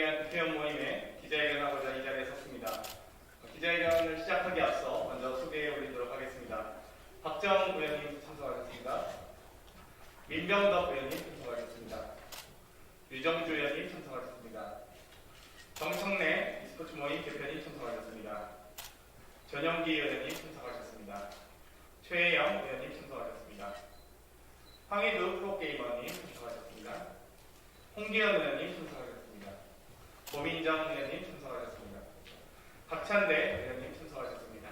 위한 국회의원 모임에 기자회견하고자 이 자리에 섰습니다. 어, 기자회견을 시작하기 앞서 먼저 소개해 올리도록 하겠습니다. 박정 의원님 참석하셨습니다. 민병덕 의원님 참석하셨습니다. 유정주 의원님 참석하셨습니다. 정청래 e스포츠 모임 대표님 참석하셨습니다. 전영기 의원님 참석하셨습니다. 최혜영 의원님 참석하셨습니다. 황희두 프로게이머님 참석하셨습니다. 홍기현 의원님 참석하셨습니다. 고민정 의원님 참석하셨습니다. 박찬대 의원님 참석하셨습니다.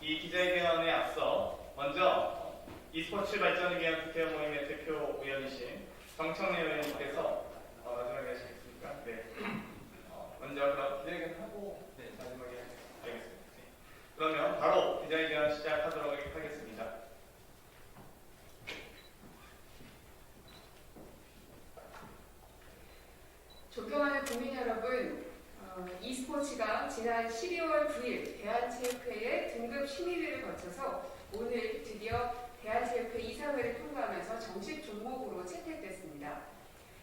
이 기자회견에 앞서 먼저 e스포츠 발전을 위한 국회의원 모임의 대표 의원이신 정청래 의원님께서 어, 마지막에 하시겠습니까? 네. 어, 먼저 그럼 기자회견 하고 네, 마지막에 알겠습니다. 네. 그러면 바로 기자회견 시작하도록 하겠습니다. 존경하는 국민 여러분, 어, e스포츠가 지난 12월 9일 대한체육회의 등급 심의를 거쳐서 오늘 드디어 대한체육회 이사회를 통과하면서 정식 종목으로 채택됐습니다.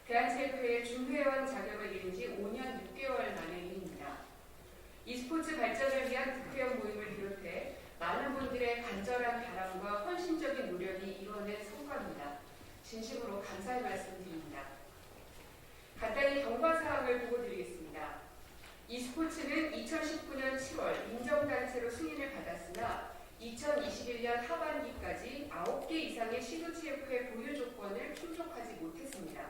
대한체육회의 준회원 자격을 잃은 지 5년 6개월 만의 일입니다. e스포츠 발전을 위한 국회의원 모임을 비롯해 많은 분들의 간절한 바람과 헌신적인 노력이 이뤄낸 성과입니다. 진심으로 감사의 말씀드립니다. 간단히 경과 사항을 보고드리겠습니다. e스포츠는 2019년 7월 인정단체로 승인을 받았으나 2021년 하반기까지 9개 이상의 시도체육회 보유 조건을 충족하지 못했습니다.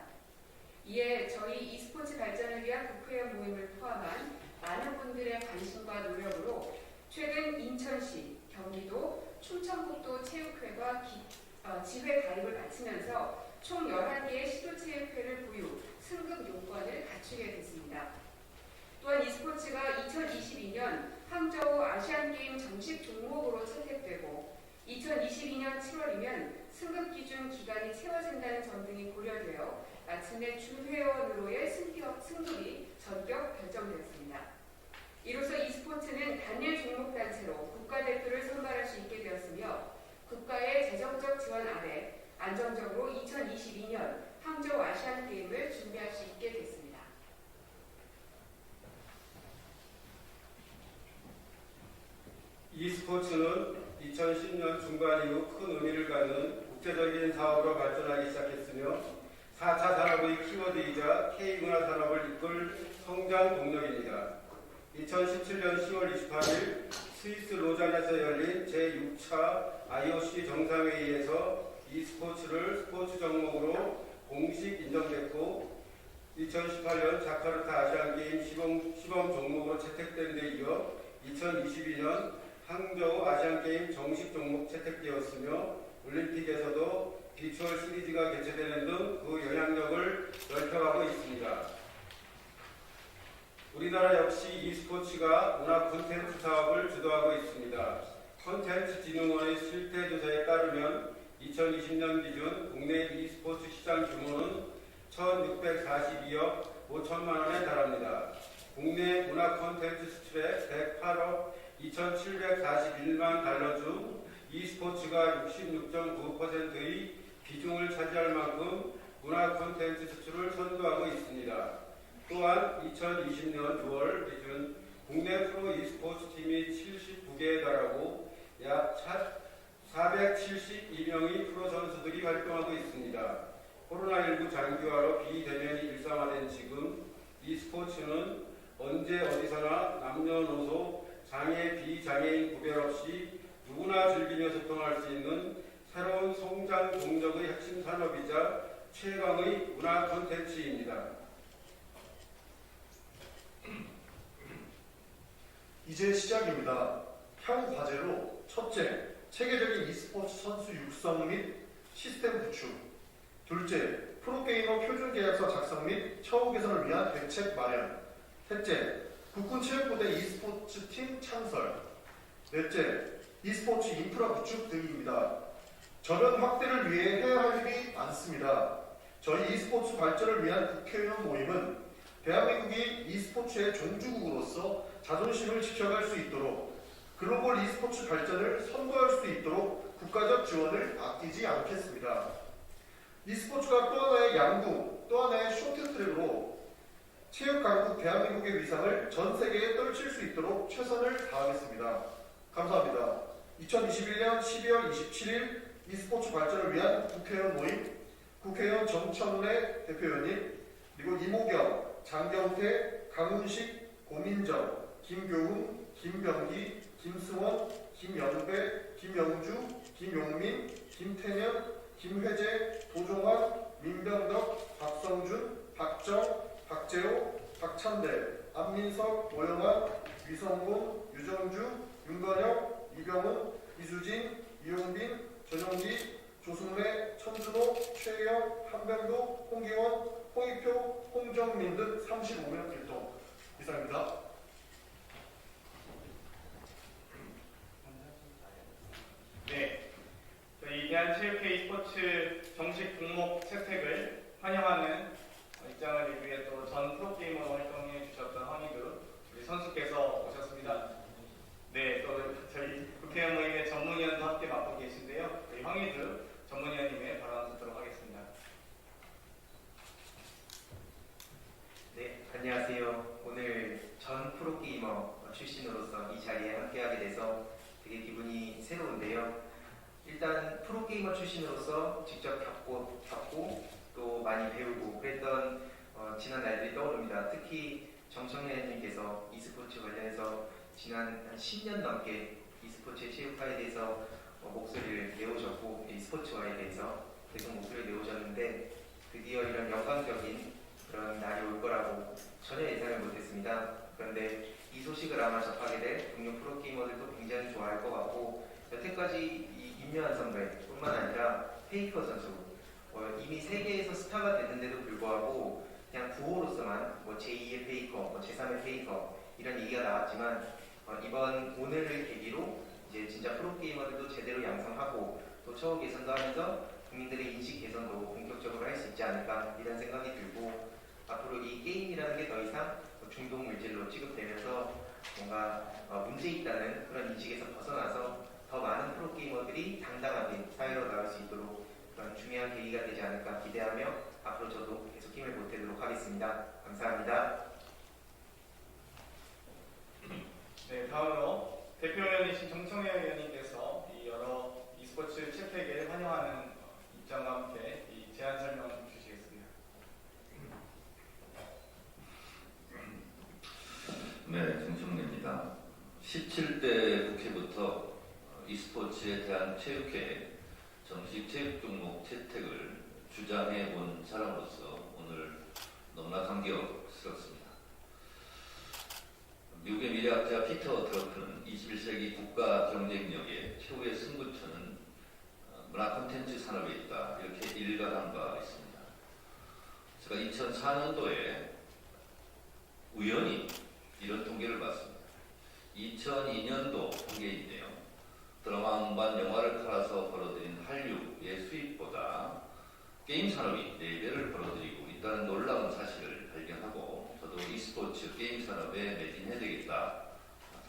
이에 저희 e스포츠 발전을 위한 국회의원 모임을 포함한 많은 분들의 관심과 노력으로 최근 인천시, 경기도, 충청북도 체육회가 기- 어, 지회 가입을 마치면서 총 11개의 시도체육회를 보유, 승급 요건을 갖추게 됐습니다. 또한 e스포츠가 2022년 항저우 아시안게임 정식 종목으로 채택되고 2022년 7월이면 승급 기준 기간이 채워진다는 점 등이 고려되어 마침내 주회원으로의 승격, 승급이 전격 결정되었습니다. 이로써 e스포츠는 단일 종목 단체로 국가대표를 선발할 수 있게 되었으며 국가의 재정적 지원 아래 안정적으로 2022년 항저우 아시안 게임을 준비할 수 있게 됐습니다. e스포츠는 2010년 중반 이후 큰 의미를 갖는 국제적인 사업으로 발전하기 시작했으며 4차 산업의 키워드이자 K문화 산업을 이끌 성장 동력입니다. 2017년 10월 28일 스위스 로잔에서 열린 제6차 IOC 정상회의에서 e스포츠를 스포츠 종목으로 공식 인정됐고 2018년 자카르타 아시안게임 시범, 시범 종목으로 채택된 데 이어 2022년 항저우 아시안게임 정식 종목 채택되었으며 올림픽에서도 비추얼 시리즈가 개최되는 등 그 영향력을 넓혀가고 있습니다. 우리나라 역시 e스포츠가 문화 콘텐츠 사업을 주도하고 있습니다. 콘텐츠 진흥원의 실태 조사에 따르면 2020년 기준 국내 e스포츠 시장 규모는 1,642억 5천만 원에 달합니다. 국내 문화 콘텐츠 수출액 108억 2,741만 달러 중 e스포츠가 66.9%의 비중을 차지할 만큼 문화 콘텐츠 수출을 선도하고 있습니다. 또한 2020년 6월 기준 국내 프로 e스포츠 팀이 79개에 달하고 약 472명의 프로 선수들이 활동하고 있습니다. 코로나19 장기화로 비대면이 일상화된 지금 e스포츠는 언제 어디서나 남녀노소 장애 비장애인 구별 없이 누구나 즐기며 소통할 수 있는 새로운 성장 동력의 핵심 산업이자 최강의 문화 콘텐츠입니다. 이제 시작입니다. 향후 과제로 첫째, 체계적인 e스포츠 선수 육성 및 시스템 구축. 둘째, 프로게이머 표준 계약서 작성 및 처우 개선을 위한 대책 마련. 셋째, 국군 체육부대 e스포츠 팀 창설. 넷째, e스포츠 인프라 구축 등입니다. 전원 확대를 위해 해야 할 일이 많습니다. 저희 e스포츠 발전을 위한 국회의원 모임은 대한민국이 e스포츠의 종주국으로서 자존심을 지켜갈 수 있도록 글로벌 e스포츠 발전을 선도할 수 있도록 국가적 지원을 아끼지 않겠습니다. e스포츠가 또 하나의 양궁, 또 하나의 쇼트트랙으로 체육 강국 대한민국의 위상을 전 세계에 떨칠 수 있도록 최선을 다하겠습니다. 감사합니다. 2021년 12월 27일 e스포츠 발전을 위한 국회의원 모임 국회의원 정청래 대표위원님 그리고 이모경, 장경태, 강훈식, 고민정, 김교훈, 김병기, 김승원, 김영배, 김영주, 김용민, 김태년, 김회재, 도종환, 민병덕, 박성준, 박정, 박재호, 박찬대, 안민석, 오영환, 위성곤, 유정주, 윤건영, 이병훈, 이수진, 이용빈, 전용기, 조승래, 천준호, 최영, 한병도, 홍기원, 홍익표, 홍정민 등 35명 일동 이상입니다. 네, 저희 대한 체육회 e스포츠 정식 종목 채택을 환영하는 어, 입장을 리뷰해 또 전 프로게이머 활동해 주셨던 황희두 우리 선수께서 오셨습니다. 네, 또 저희 국회의원 모임의 전문위원도 함께 맡고 계신데요. 저희 황희두 전문위원님의 발언 듣도록 하겠습니다. 네, 안녕하세요. 오늘 전 프로게이머 출신으로서 이 자리에 함께하게 돼서 되게 기분이 새로운데요. 일단 프로게이머 출신으로서 직접 겪고, 겪고 또 많이 배우고 그랬던 어, 지난 날들이 떠오릅니다. 특히 정청래님께서 e스포츠 관련해서 지난 한 10년 넘게 e스포츠의 체육화에 대해서 어, 목소리를 내오셨고 e스포츠화에 대해서 계속 목소리를 내오셨는데 드디어 이런 영광적인 그런 날이 올 거라고 전혀 예상을 못했습니다. 그런데 이 소식을 아마 접하게 될 동료 프로게이머들도 굉장히 좋아할 것 같고 여태까지 이 임요한 선배뿐만 아니라 페이커 선수 어, 이미 세계에서 스타가 됐는데도 불구하고 그냥 구호로서만 뭐 제2의 페이커, 뭐 제3의 페이커 이런 얘기가 나왔지만 어, 이번 오늘을 계기로 이제 진짜 프로게이머들도 제대로 양성하고 또 처우 개선도 하면서 국민들의 인식 개선도 본격적으로 할 수 있지 않을까 이런 생각이 들고 앞으로 이 게임이라는 게 더 이상 중독 물질로 취급되면서 뭔가 어, 문제 있다는 그런 인식에서 벗어나서 더 많은 프로게이머들이 당당하게 사회로 나올 수 있도록 그런 중요한 계기가 되지 않을까 기대하며 앞으로 저도 계속 힘을 보태도록 하겠습니다. 감사합니다. 네, 다음으로 대표위원이신 정청래 의원님께서 이 여러 e스포츠 채택을 환영하는 어, 입장과 함께 이 제안 설명 주시겠습니다. 네, 정청래입니다. 17대 국회부터 e스포츠에 대한 체육회 정식 체육 종목 채택을 주장해 온 사람으로서 오늘 너무나 감격스럽습니다. 미국의 미래학자 피터 드러프는 21세기 국가 경쟁력의 최후의 승부처는 어, 문화 콘텐츠 산업에 있다 이렇게 일갈한 바 있습니다. 제가 2004년도에 우연히 이런 통계를 봤습니다. 2002년도 통계인데요. 드라마 음반 영화를 팔아서 벌어들인 한류의 수입보다 게임 산업이 4배를 벌어들이고 있다는 놀라운 사실을 발견하고 저도 e스포츠 게임 산업에 매진해야 되겠다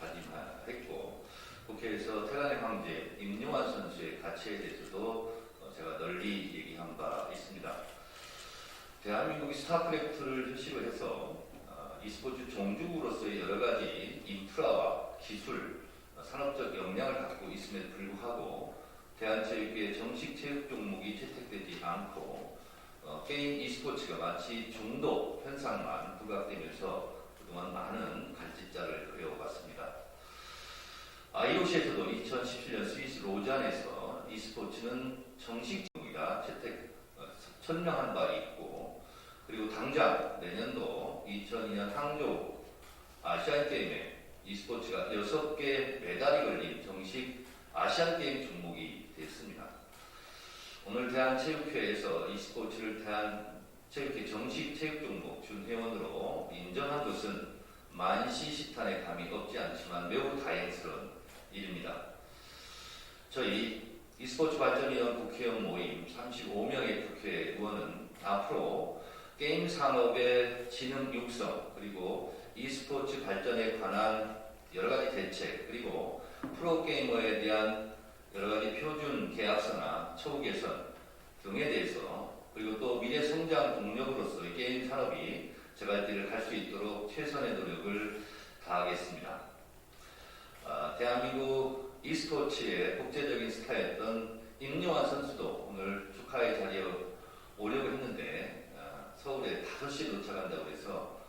다짐했고 국회에서 테란의 황제 임요환 선수의 가치에 대해서도 어, 제가 널리 얘기한 바 있습니다. 대한민국이 스타크래프트를 표시로 해서 어, e스포츠 종주국으로서의 여러 가지 인프라와 기술, 어, 산업적 역량을 갖고 있음에도 불구하고 대한체육회 정식 체육 종목이 채택되지 않고 어, 게임 e스포츠가 마치 중독 현상만 부각되면서 그동안 많은 갈짓자를 그려왔습니다. IOC에서도 2017년 스위스 로잔에서 e스포츠는 정식 종목이다 채택 어, 천명한 바 있고 그리고 당장 내년도 2002년 항저우 아시안 게임에 e스포츠가 6개 메달이 걸린 정식 아시안 게임 종목이 됐습니다. 오늘 대한체육회에서 e스포츠를 대한체육회 정식 체육 종목 준회원으로 인정한 것은 만시시탄의 감이 없지 않지만 매우 다행스러운 일입니다. 저희 e스포츠 발전위원 국회의원 모임 35명의 국회의원은 앞으로 게임 산업의 진흥 육성 그리고 e스포츠 발전에 관한 여러 가지 대책 그리고 프로게이머에 대한 여러 가지 표준 계약서나 처우 개선 등에 대해서 그리고 또 미래 성장 동력으로서 이 게임 산업이 제갈 길을 갈 수 있도록 최선의 노력을 다하겠습니다. 아, 대한민국 e스포츠의 국제적인 스타였던 임요환 선수도 오늘 축하의 자리에 오려고 했는데 아, 서울에 5시에 도착한다고 해서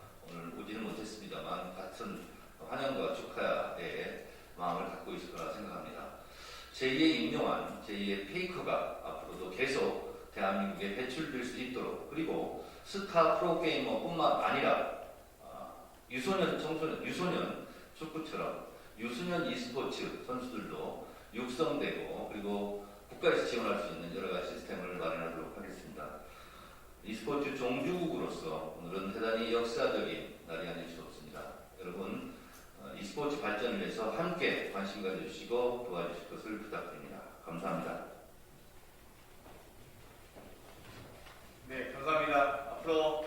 오지는 못했습니다만 같은 환영과 축하의 마음을 갖고 있을 거라 생각합니다. 제2의 임요환, 제2의 페이커가 앞으로도 계속 대한민국에 배출될 수 있도록 그리고 스타 프로게이머뿐만 아니라 아, 유소년, 청소년, 유소년 축구처럼 유소년 e스포츠 선수들도 육성되고 그리고 국가에서 지원할 수 있는 여러 가지 시스템을 마련하도록 하겠습니다. e스포츠 종주국으로서 오늘은 대단히 역사적인 날이 아닐 수 없습니다. 여러분 어, e스포츠 발전을 위해서 함께 관심 가져주시고 도와주실 것을 부탁드립니다. 감사합니다. 네, 감사합니다. 앞으로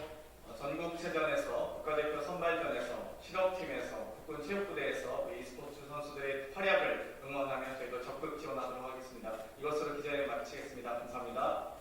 전국체전에서 국가대표 선발전에서 실업팀에서 국군 체육부대에서 우리 e스포츠 선수들의 활약을 응원하며 저희도 적극 지원하도록 하겠습니다. 이것으로 기자회견 마치겠습니다. 감사합니다.